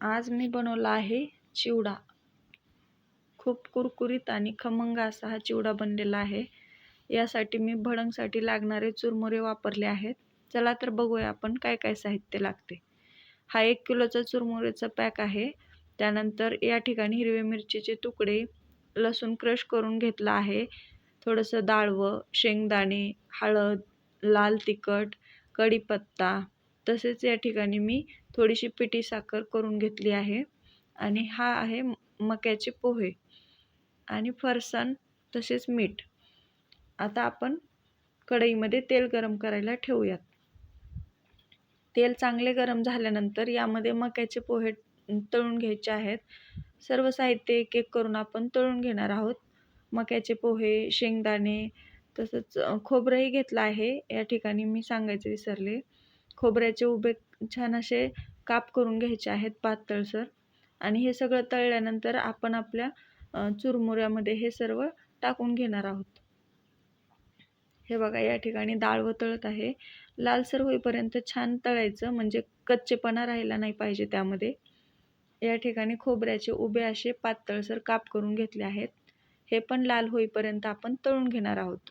आज मी बनवला आहे चिवडा. खूप कुरकुरीत आणि खमंग असा हा चिवडा बनलेला आहे. यासाठी मी भडंगसाठी लागणारे चुरमुरे वापरले आहेत. चला तर बघूया आपण काय काय साहित्य लागते. हा एक किलोचा चुरमुरेचा पॅक आहे. त्यानंतर या ठिकाणी हिरवे मिरचीचे तुकडे लसूण क्रश करून घेतला आहे. थोडंसं डाळवं शेंगदाणे हळद लाल तिखट कढीपत्ता तसेच या ठिकाणी मी थोडीशी पिठी साखर करून घेतली आहे. आणि हा आहे मक्याचे पोहे. आणि फरसाण तसेच मीठ. आता आपण कढईमध्ये तेल गरम करायला ठेवूयात. तेल चांगले गरम झाल्यानंतर यामध्ये मक्याचे पोहे तळून घ्यायचे आहेत. सर्व साहित्य एक एक करून आपण तळून घेणार आहोत. मक्याचे पोहे शेंगदाणे तसंच खोबरंही घेतलं आहे. या ठिकाणी मी सांगायचे विसरले. खोबऱ्याचे उभे छान असे काप करून घ्यायचे आहेत पातळसर आणि हे सगळं तळल्यानंतर आपण आपल्या चुरमुऱ्यामध्ये हे सर्व टाकून घेणार आहोत. हे बघा या ठिकाणी डाळ व तळत आहे लालसर होईपर्यंत छान तळायचं म्हणजे कच्चेपणा राहिला नाही पाहिजे त्यामध्ये. या ठिकाणी खोबऱ्याचे उभे असे पातळसर काप करून घेतले आहेत. हे पण लाल होईपर्यंत आपण तळून घेणार आहोत.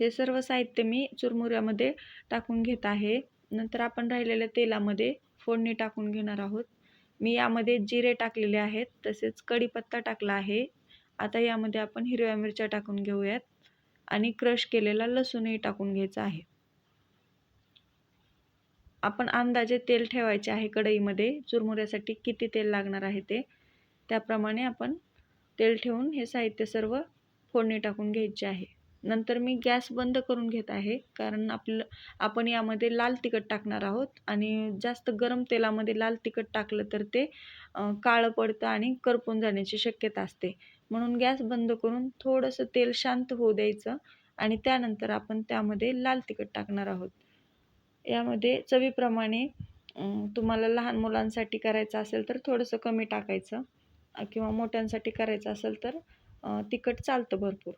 हे सर्व साहित्य मी चुरमुऱ्यामध्ये टाकून घेत आहे. नंतर आपण राहिलेल्या तेलामध्ये फोडणी टाकून घेणार आहोत. मी यामध्ये जिरे टाकलेले आहेत तसेच कढीपत्ता टाकला आहे. आता यामध्ये आपण हिरव्या मिरच्या टाकून घेऊयात आणि क्रश केलेला लसूणही टाकून घ्यायचा आहे. आपण अंदाजे तेल ठेवायचे आहे कढईमध्ये. चुरमुऱ्यासाठी किती तेल लागणार आहे ते? त्याप्रमाणे आपण तेल ठेवून हे साहित्य सर्व फोडणी टाकून घ्यायचे आहे. नंतर मी गॅस बंद करून घेत आहे. कारण आपलं आपण यामध्ये लाल तिखट टाकणार आहोत. आणि जास्त गरम तेलामध्ये लाल तिखट टाकलं तर ते काळं पडतं आणि करपून जाण्याची शक्यता असते. म्हणून गॅस बंद करून थोडंसं तेल शांत होऊ द्यायचं. आणि त्यानंतर आपण त्यामध्ये लाल तिखट टाकणार आहोत. यामध्ये चवीप्रमाणे तुम्हाला लहान मुलांसाठी करायचं असेल तर थोडंसं कमी टाकायचं. किंवा मोठ्यांसाठी करायचं असेल तर तिखट चालतं भरपूर.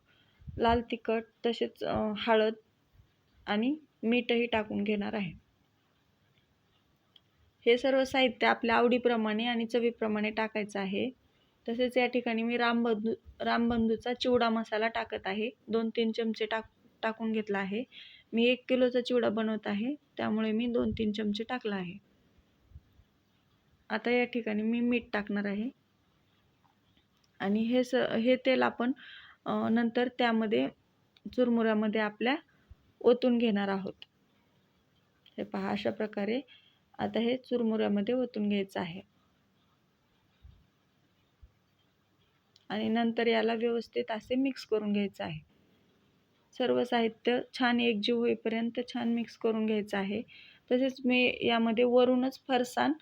लाल तिखट तसेच हळद आणि मीठही टाकून घेणार आहे. हे सर्व साहित्य आपल्या आवडीप्रमाणे आणि चवीप्रमाणे टाकायचं आहे. तसेच या ठिकाणी मी रामबंधू रामबंधूचा चिवडा मसाला टाकत आहे. दोन तीन चमचे टाक टाकून घेतला आहे. मी एक किलोचा चिवडा बनवत आहे. त्यामुळे मी दोन तीन चमचे टाकला आहे. आता या ठिकाणी मी मीठ टाकणार आहे. आणि हे स हे तेल आपण नंतर त्यामध्ये चुरमुऱ्यामध्ये आपल्या ओतून घेणार आहोत. हे पहा अशा प्रकारे आता हे चुरमुऱ्यामध्ये ओतून घ्यायचं आहे. आणि नंतर याला व्यवस्थित असे मिक्स करून घ्यायचं आहे. सर्व साहित्य छान एकजीव होईपर्यंत छान मिक्स करून घ्यायचं आहे. तसेच मी यामध्ये वरूनच फरसाण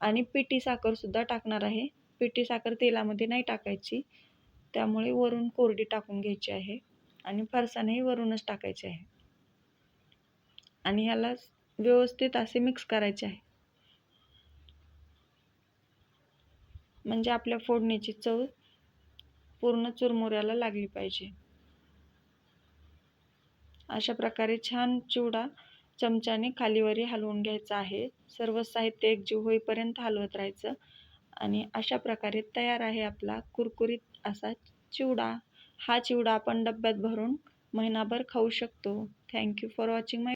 आणि पिठी साखरसुद्धा टाकणार आहे. पिठी साखर तेलामध्ये नाही टाकायची. त्यामुळे वरून कोरडी टाकून घ्यायची आहे आणि फरसाणही वरूनच टाकायचे आहे. आणि ह्याला व्यवस्थित असे मिक्स करायचे आहे. म्हणजे आपल्या फोडणीची चव पूर्ण चुरमुऱ्याला लागली पाहिजे. अशा प्रकारे छान चिवडा चमच्याने खालीवरी हलवून घ्यायचा आहे. सर्व साहित्य एकजीव होईपर्यंत हलवत राहायचं. आणि अशा प्रकारे तयार आहे आपला कुरकुरीत असा चिवडा. हा चिवडा आपण डब्यात भरून महिनाभर खाऊ शकतो. Thank you for watching my